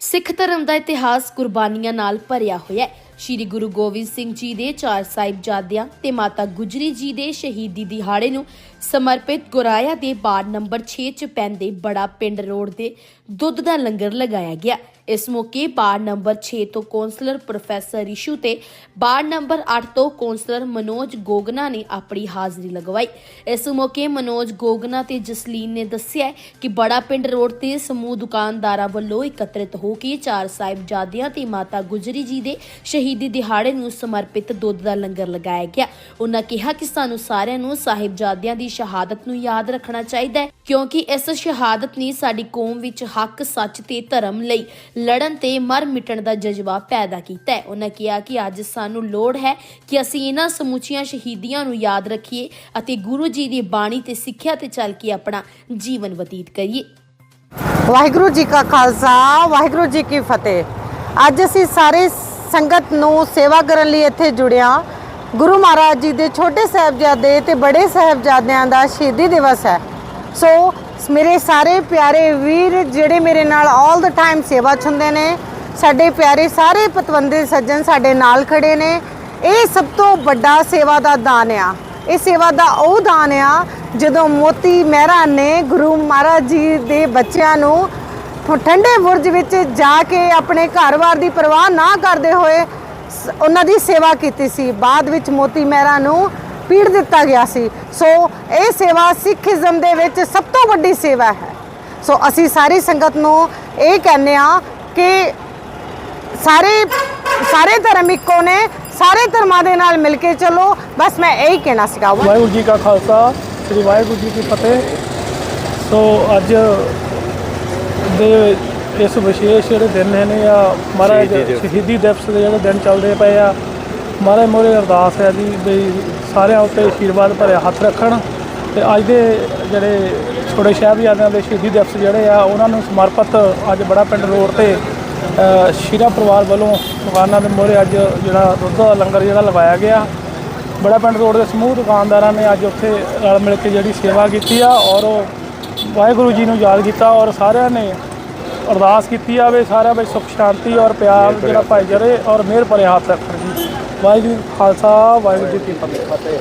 ਸਿੱਖ ਧਰਮ ਦਾ ਇਤਿਹਾਸ ਕੁਰਬਾਨੀਆਂ ਨਾਲ ਭਰਿਆ ਹੋਇਆ ਹੈ। ਸ਼੍ਰੀ ਗੁਰੂ ਗੋਬਿੰਦ ਸਿੰਘ ਜੀ ਦੇ ਚਾਰ ਸਾਹਿਬਜ਼ਾਦਿਆਂ ਤੇ ਮਾਤਾ ਗੁਜਰੀ ਜੀ ਦੇ ਸ਼ਹੀਦੀ ਦਿਹਾੜੇ ਨੂੰ ਸਮਰਪਿਤ ਗੁਰਾਇਆ ਦੇ ਵਾਰਡ ਨੰਬਰ 6 ਚ ਪੈਂਦੇ ਬੜਾ ਪਿੰਡ ਰੋਡ ਦੇ ਦੁੱਧ ਦਾ ਲੰਗਰ ਲਗਾਇਆ ਗਿਆ। ਇਸ ਮੌਕੇ ਵਾਰਡ ਨੰਬਰ 6 ਤੋਂ ਕੌਂਸਲਰ ਪ੍ਰੋਫੈਸਰ ਰਿਸ਼ੂ ਤੇ ਵਾਰਡ ਨੰਬਰ 8 ਤੋਂ ਕੌਂਸਲਰ ਮਨੋਜ ਗੋਗਨਾ ਨੇ ਆਪਣੀ ਹਾਜ਼ਰੀ ਲਗਵਾਈ। ਇਸ ਮੌਕੇ ਮਨੋਜ ਗੋਗਨਾ ਤੇ ਜਸਲੀਨ ਨੇ ਦੱਸਿਆ ਕਿ ਬੜਾ ਪਿੰਡ ਰੋਡ ਤੇ ਸਮੂਹ ਦੁਕਾਨਦਾਰਾਂ ਵੱਲੋਂ ਇਕੱਤਰਿਤ ਹੋ ਕੇ ਚਾਰ ਸਾਹਿਬਜ਼ਾਦਿਆਂ ਤੇ ਮਾਤਾ ਗੁਜਰੀ ਜੀ ਦੇ ਸ਼ਹੀਦੀ ਦਿਹਾੜੇ ਨੂੰ ਸਮਰਪਿਤ ਦੁੱਧ ਦਾ ਲੰਗਰ ਲਗਾਇਆ ਗਿਆ। ਉਹਨਾਂ ਕਿਹਾ ਕਿ ਸਾਨੂੰ ਸਾਰਿਆਂ ਨੂੰ ਸਾਹਿਬਜ਼ਾਦਿਆਂ ਦੀ ਸ਼ਹਾਦਤ ਨੂੰ ਯਾਦ ਰੱਖਣਾ ਚਾਹੀਦਾ ਹੈ, ਕਿਉਂਕਿ ਇਸ ਸ਼ਹਾਦਤ ਨੇ ਸਾਡੀ ਕੌਮ ਵਿੱਚ ਹੱਕ, ਸੱਚ ਤੇ ਧਰਮ ਲਈ ਲੜਨ ਤੇ ਮਰ ਮਿਟਣ ਦਾ ਜਜ਼ਬਾ ਪੈਦਾ ਕੀਤਾ ਹੈ। ਉਹਨਾਂ ਕਿਹਾ ਕਿ ਅੱਜ ਸਾਨੂੰ ਲੋੜ ਹੈ ਕਿ ਅਸੀਂ ਇਹਨਾਂ ਸਮੁੱਚੀਆਂ ਸ਼ਹੀਦੀਆਂ ਨੂੰ ਯਾਦ ਰੱਖੀਏ ਅਤੇ ਗੁਰੂ ਜੀ ਦੀ ਬਾਣੀ ਤੇ ਸਿੱਖਿਆ ਤੇ ਚੱਲ ਕੇ ਆਪਣਾ ਜੀਵਨ ਬਤੀਤ ਕਰੀਏ। ਵਾਹਿਗੁਰੂ ਜੀ ਕਾ ਖਾਲਸਾ, ਵਾਹਿਗੁਰੂ ਜੀ ਕੀ ਫਤਿਹ। ਅੱਜ ਅਸੀਂ ਸਾਰੇ ਸੰਗਤ ਨੂੰ ਸੇਵਾ ਕਰਨ ਲਈ ਇੱਥੇ ਜੁੜਿਆ ਗੁਰੂ ਮਹਾਰਾਜ ਜੀ ਦੇ ਛੋਟੇ ਸਾਹਿਬਜ਼ਾਦੇ ਤੇ ਬੜੇ ਸਾਹਿਬਜ਼ਾਦਿਆਂ ਦਾ ਸ਼ਹੀਦੀ ਦਿਵਸ ਹੈ। ਸੋ ਮੇਰੇ ਸਾਰੇ ਪਿਆਰੇ ਵੀਰ ਜਿਹੜੇ ਮੇਰੇ ਨਾਲ 올 ਦਾ ਟਾਈਮ ਸੇਵਾ 'ਚ ਹੁੰਦੇ ਨੇ, ਸਾਡੇ ਪਿਆਰੇ ਸਾਰੇ ਪਤਵੰਦੇ ਸੱਜਣ ਸਾਡੇ ਨਾਲ ਖੜੇ ਨੇ। ਇਹ ਸਭ ਤੋਂ ਵੱਡਾ ਸੇਵਾ ਦਾ ਦਾਨ ਆ। ਇਹ ਸੇਵਾ ਦਾ ਉਹ ਦਾਨ ਆ ਜਦੋਂ ਮੋਤੀ ਮਹਿਰਾ ਨੇ ਗੁਰੂ ਮਹਾਰਾਜ ਜੀ ਦੇ ਬੱਚਿਆਂ ਨੂੰ ਠੰਡੇ ਬੁਰਜ ਵਿੱਚ ਜਾ ਕੇ ਆਪਣੇ ਘਰ-ਬਾਰ ਦੀ ਪਰਵਾਹ ਨਾ ਕਰਦੇ ਹੋਏ ਸ- ਉਹਨਾਂ ਦੀ ਸੇਵਾ ਕੀਤੀ ਸੀ। ਬਾਅਦ ਵਿੱਚ ਮੋਤੀ ਮਹਿਰਾ ਨੂੰ ਪੀੜ ਦਿੱਤਾ ਗਿਆ ਸੀ। ਸੋ ਇਹ ਸੇਵਾ ਸਿੱਖੀਜ਼ਮ ਦੇ ਵਿੱਚ ਸਭ ਤੋਂ ਵੱਡੀ ਸੇਵਾ ਹੈ। ਸੋ ਅਸੀਂ ਸਾਰੀ ਸੰਗਤ ਨੂੰ ਇਹ ਕਹਿੰਦੇ ਆ ਕਿ ਸਾਰੇ ਸਾਰੇ ਧਰਮ ਇੱਕੋ ਨੇ ਸਾਰੇ ਧਰਮਾਂ ਦੇ ਨਾਲ ਮਿਲ ਕੇ ਚੱਲੋ। ਬਸ ਮੈਂ ਇਹੀ ਕਹਿਣਾ ਸੀਗਾ। ਵਾਹਿਗੁਰੂ ਜੀ ਕਾ ਖਾਲਸਾ ਸ੍ਰੀ ਵਾਹਿਗੁਰੂ ਜੀ ਕੀ ਫਤਿਹ। ਸੋ ਅੱਜ ਦੇ ਇਸ ਵਿਸ਼ੇਸ਼ ਜਿਹੜੇ ਦਿਨ ਨੇ ਆ ਮਹਾਰਾਜ ਸ਼ਹੀਦੀ ਦਿਵਸ ਦੇ ਜਿਹੜੇ ਦਿਨ ਚੱਲਦੇ ਪਏ ਆ ਮਹਾਰਾਜ ਮੋਰੇ ਅਰਦਾਸ ਹੈ ਜੀ ਵੀ ਸਾਰਿਆਂ ਉੱਤੇ ਆਸ਼ੀਰਵਾਦ ਭਰਿਆ ਹੱਥ ਰੱਖਣ ਤੇ ਅੱਜ ਦੇ ਜਿਹੜੇ ਛੋਟੇ ਸਾਹਿਬਜ਼ਾਦਿਆਂ ਦੇ ਸ਼ਹੀਦੀ ਦਿਵਸ ਜਿਹੜੇ ਆ ਉਹਨਾਂ ਨੂੰ ਸਮਰਪਿਤ ਅੱਜ ਬੜਾ ਪਿੰਡ ਰੋਡ ਤੇ ਸ਼ੀਰਾ ਪਰਿਵਾਰ ਵੱਲੋਂ ਦੁਕਾਨਾਂ ਦੇ ਮੋਰੇ ਅੱਜ ਜਿਹੜਾ ਦੁੱਧ ਦਾ ਲੰਗਰ ਜਿਹੜਾ ਲਗਾਇਆ ਗਿਆ। ਬੜਾ ਪਿੰਡ ਰੋਡ ਦੇ ਸਮੂਹ ਦੁਕਾਨਦਾਰਾਂ ਨੇ ਅੱਜ ਉੱਥੇ ਰਲ ਮਿਲ ਕੇ ਜਿਹੜੀ ਸੇਵਾ ਕੀਤੀ ਆ ਔਰ ਉਹ ਵਾਹਿਗੁਰੂ ਜੀ ਨੂੰ ਯਾਦ ਕੀਤਾ ਔਰ ਸਾਰਿਆਂ ਨੇ ਅਰਦਾਸ ਕੀਤੀ ਆ ਵੀ ਸਾਰਿਆਂ ਵਿੱਚ ਸੁਖ ਸ਼ਾਂਤੀ ਔਰ ਪਿਆਰ ਜਿਹੜਾ ਭਾਈਚਾਰੇ ਔਰ ਮਿਹਰ ਭਰੇ ਹੱਥ ਰੱਖਣ ਜੀ। ਵਾਹਿਗੁਰੂ ਖਾਲਸਾ, ਵਾਹਿਗੁਰੂ ਜੀ ਕੀ ਫਤਿਹ।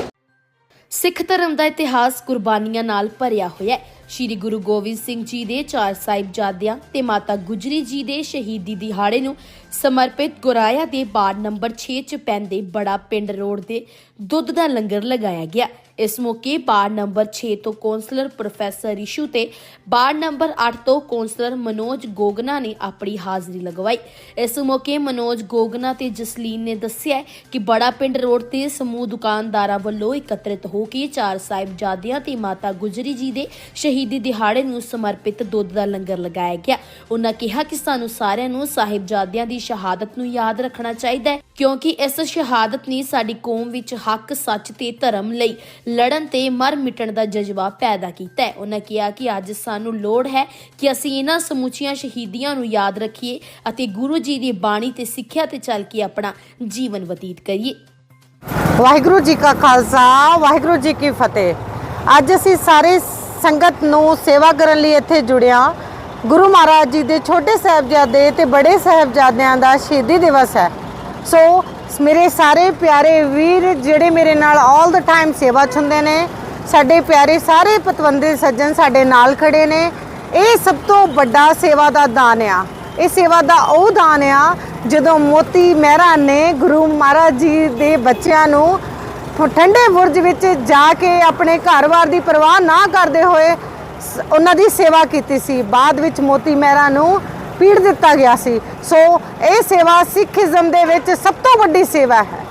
ਸਿੱਖ ਧਰਮ ਦਾ ਇਤਿਹਾਸ ਕੁਰਬਾਨੀਆਂ ਨਾਲ ਭਰਿਆ ਹੋਇਆ ਹੈ। ਸ਼੍ਰੀ ਗੁਰੂ ਗੋਬਿੰਦ ਸਿੰਘ ਜੀ ਦੇ ਚਾਰ ਸਾਹਿਬਜ਼ਾਦਿਆਂ ਤੇ ਮਾਤਾ ਗੁਜਰੀ ਜੀ ਦੇ ਸ਼ਹੀਦੀ ਦਿਹਾੜੇ ਨੂੰ ਸਮਰਪਿਤ ਗੁਰਾਇਆ ਦੇ ਵਾਰਡ ਨੰਬਰ 6 ਚ ਪੈਂਦੇ ਬੜਾ ਪਿੰਡ ਰੋਡ ਦੇ ਦੁੱਧ ਦਾ ਲੰਗਰ ਲਗਾਇਆ ਗਿਆ। ਇਸ ਮੌਕੇ ਵਾਰਡ ਨੰਬਰ 6 ਤੋਂ ਕੌਂਸਲਰ ਪ੍ਰੋਫੈਸਰ ਰਿਸ਼ੂ ਤੇ ਵਾਰਡ ਨੰਬਰ 8 ਤੋਂ ਕੌਂਸਲਰ ਮਨੋਜ ਗੋਗਨਾ ਨੇ ਆਪਣੀ ਹਾਜ਼ਰੀ ਲਗਵਾਈ। ਇਸ ਮੌਕੇ ਮਨੋਜ ਗੋਗਨਾ ਤੇ ਜਸਲੀਨ ਨੇ ਦੱਸਿਆ ਕਿ ਬੜਾ ਪਿੰਡ ਰੋਡ ਤੇ ਸਮੂਹ ਦੁਕਾਨਦਾਰਾਂ ਵੱਲੋਂ ਇਕੱਤਰਿਤ ਹੋ ਕੇ ਚਾਰ ਸਾਹਿਬਜ਼ਾਦਿਆਂ ਤੇ ਮਾਤਾ ਗੁਜਰੀ ਜੀ ਦੇ ਸ਼ਹੀਦੀ ਦਿਹਾੜੇ ਨੂੰ ਸਮਰਪਿਤ ਦੁੱਧ ਦਾ ਲੰਗਰ ਲਗਾਇਆ ਗਿਆ। ਉਹਨਾਂ ਕਿਹਾ ਕਿ ਸਾਨੂੰ ਸਾਰਿਆਂ ਨੂੰ ਸਾਹਿਬਜ਼ਾਦਿਆਂ ਦੀ ਸ਼ਹਾਦਤ ਨੂੰ ਯਾਦ ਰੱਖਣਾ ਚਾਹੀਦਾ ਹੈ, ਕਿਉਂਕਿ ਇਸ ਸ਼ਹਾਦਤ ਨੇ ਸਾਡੀ ਕੌਮ ਵਿੱਚ ਹੱਕ, ਸੱਚ ਤੇ ਧਰਮ ਲਈ ਲੜਨ ਤੇ ਮਰ ਮਿਟਣ ਦਾ ਜਜ਼ਬਾ ਪੈਦਾ ਕੀਤਾ ਹੈ। ਉਹਨਾਂ ਕਿਹਾ ਕਿ ਅੱਜ ਸਾਨੂੰ ਲੋੜ ਹੈ ਕਿ ਅਸੀਂ ਇਹਨਾਂ ਸਮੁੱਚੀਆਂ ਸ਼ਹੀਦੀਆਂ ਨੂੰ ਯਾਦ ਰੱਖੀਏ ਅਤੇ ਗੁਰੂ ਜੀ ਦੀ ਬਾਣੀ ਤੇ ਸਿੱਖਿਆ ਤੇ ਚੱਲ ਕੇ ਆਪਣਾ ਜੀਵਨ ਬਤੀਤ ਕਰੀਏ। ਵਾਹਿਗੁਰੂ ਜੀ ਕਾ ਖਾਲਸਾ, ਵਾਹਿਗੁਰੂ ਜੀ ਕੀ ਫਤਿਹ। ਅੱਜ ਅਸੀਂ ਸਾਰੇ ਸੰਗਤ ਨੂੰ ਸੇਵਾ ਕਰਨ ਲਈ ਇੱਥੇ ਜੁੜਿਆ। ਗੁਰੂ ਮਹਾਰਾਜ ਜੀ ਦੇ ਛੋਟੇ ਸਾਹਿਬਜ਼ਾਦੇ ਤੇ ਬੜੇ ਸਾਹਿਬਜ਼ਾਦਿਆਂ ਦਾ ਸ਼ਹੀਦੀ ਦਿਵਸ ਹੈ। ਸੋ ਮੇਰੇ ਸਾਰੇ ਪਿਆਰੇ ਵੀਰ ਜਿਹੜੇ ਮੇਰੇ ਨਾਲ 올 ਦਾ ਟਾਈਮ ਸੇਵਾ 'ਚ ਨੇ, ਸਾਡੇ ਪਿਆਰੇ ਸਾਰੇ ਪਤਵੰਦੇ ਸੱਜਣ ਸਾਡੇ ਨਾਲ ਖੜੇ ਨੇ। ਇਹ ਸਭ ਤੋਂ ਵੱਡਾ ਸੇਵਾ ਦਾ ਦਾਨ ਆ। ਇਹ ਸੇਵਾ ਦਾ ਉਹ ਦਾਨ ਆ ਜਦੋਂ ਮੋਤੀ ਮਹਿਰਾ ਨੇ ਗੁਰੂ ਮਹਾਰਾਜ ਜੀ ਦੇ ਬੱਚਿਆਂ ਨੂੰ ਠੰਡੇ ਬੁਰਜ ਵਿੱਚ ਜਾ ਕੇ ਆਪਣੇ ਘਰ-ਬਾਰ ਦੀ ਪਰਵਾਹ ਨਾ ਕਰਦੇ ਹੋਏ ਸ- ਉਹਨਾਂ ਦੀ ਸੇਵਾ ਕੀਤੀ ਸੀ। ਬਾਅਦ ਵਿੱਚ ਮੋਤੀ ਮਹਿਰਾ ਨੂੰ ਪੀੜ ਦਿੱਤਾ ਗਿਆ ਸੀ। ਸੋ ਇਹ ਸੇਵਾ ਸਿੱਖੀਜ਼ਮ ਦੇ ਵਿੱਚ ਸਭ ਤੋਂ ਵੱਡੀ ਸੇਵਾ ਹੈ।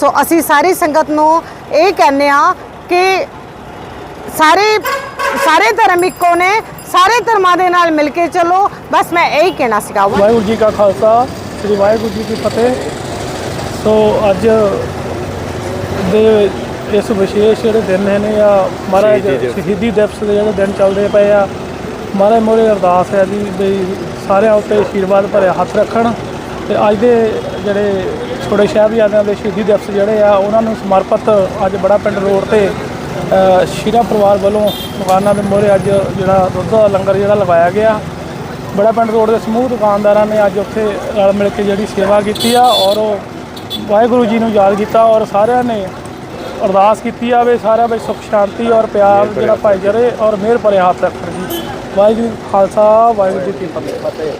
ਸੋ ਅਸੀਂ ਸਾਰੀ ਸੰਗਤ ਨੂੰ ਇਹ ਕਹਿੰਦੇ ਆ ਕਿ ਸਾਰੇ ਸਾਰੇ ਧਰਮ ਇੱਕੋ ਨੇ ਸਾਰੇ ਧਰਮਾਂ ਦੇ ਨਾਲ ਮਿਲ ਕੇ ਚੱਲੋ। ਬਸ ਮੈਂ ਇਹੀ ਕਹਿਣਾ ਸੀਗਾ। ਵਾਹਿਗੁਰੂ ਜੀ ਕਾ ਖਾਲਸਾ ਸ੍ਰੀ ਵਾਹਿਗੁਰੂ ਜੀ ਕੀ ਫਤਿਹ। ਸੋ ਅੱਜ ਦੇ ਇਸ ਵਿਸ਼ੇਸ਼ ਜਿਹੜੇ ਦਿਨ ਨੇ ਆ ਮਹਾਰਾਜ ਸ਼ਹੀਦੀ ਦਿਵਸ ਦੇ ਜਿਹੜੇ ਦਿਨ ਚੱਲਦੇ ਪਏ ਆ ਮਹਾਰਾਜ ਮੋਰੇ ਅਰਦਾਸ ਹੈ ਜੀ ਵੀ ਸਾਰਿਆਂ ਉੱਤੇ ਆਸ਼ੀਰਵਾਦ ਭਰਿਆ ਹੱਥ ਰੱਖਣ ਤੇ ਅੱਜ ਦੇ ਜਿਹੜੇ ਛੋਟੇ ਸਾਹਿਬਜ਼ਾਦਿਆਂ ਦੇ ਸ਼ਹੀਦੀ ਦਿਵਸ ਜਿਹੜੇ ਆ ਉਹਨਾਂ ਨੂੰ ਸਮਰਪਿਤ ਅੱਜ ਬੜਾ ਪਿੰਡ ਰੋਡ ਤੇ ਸ਼ੀਰਾ ਪਰਿਵਾਰ ਵੱਲੋਂ ਦੁਕਾਨਾਂ ਦੇ ਮੋਰੇ ਅੱਜ ਜਿਹੜਾ ਦੁੱਧ ਦਾ ਲੰਗਰ ਜਿਹੜਾ ਲਗਾਇਆ ਗਿਆ। ਬੜਾ ਪਿੰਡ ਰੋਡ ਦੇ ਸਮੂਹ ਦੁਕਾਨਦਾਰਾਂ ਨੇ ਅੱਜ ਉੱਥੇ ਰਲ ਮਿਲ ਕੇ ਜਿਹੜੀ ਸੇਵਾ ਕੀਤੀ ਆ ਔਰ ਉਹ ਵਾਹਿਗੁਰੂ ਜੀ ਨੂੰ ਯਾਦ ਕੀਤਾ ਔਰ ਸਾਰਿਆਂ ਨੇ ਅਰਦਾਸ ਕੀਤੀ ਆ ਵੀ ਸਾਰਿਆਂ ਵਿੱਚ ਸੁਖ ਸ਼ਾਂਤੀ ਔਰ ਪਿਆਰ ਜਿਹੜਾ ਭਾਈਚਾਰੇ ਔਰ ਮਿਹਰ ਭਰੇ ਹੱਥ ਰੱਖਣ ਜੀ। ਵਾਹਿਗੁਰੂ ਜੀ ਖਾਲਸਾ ਵਾਹਿਗੁਰੂ ਜੀ ਕੀ ਫਤਿਹ।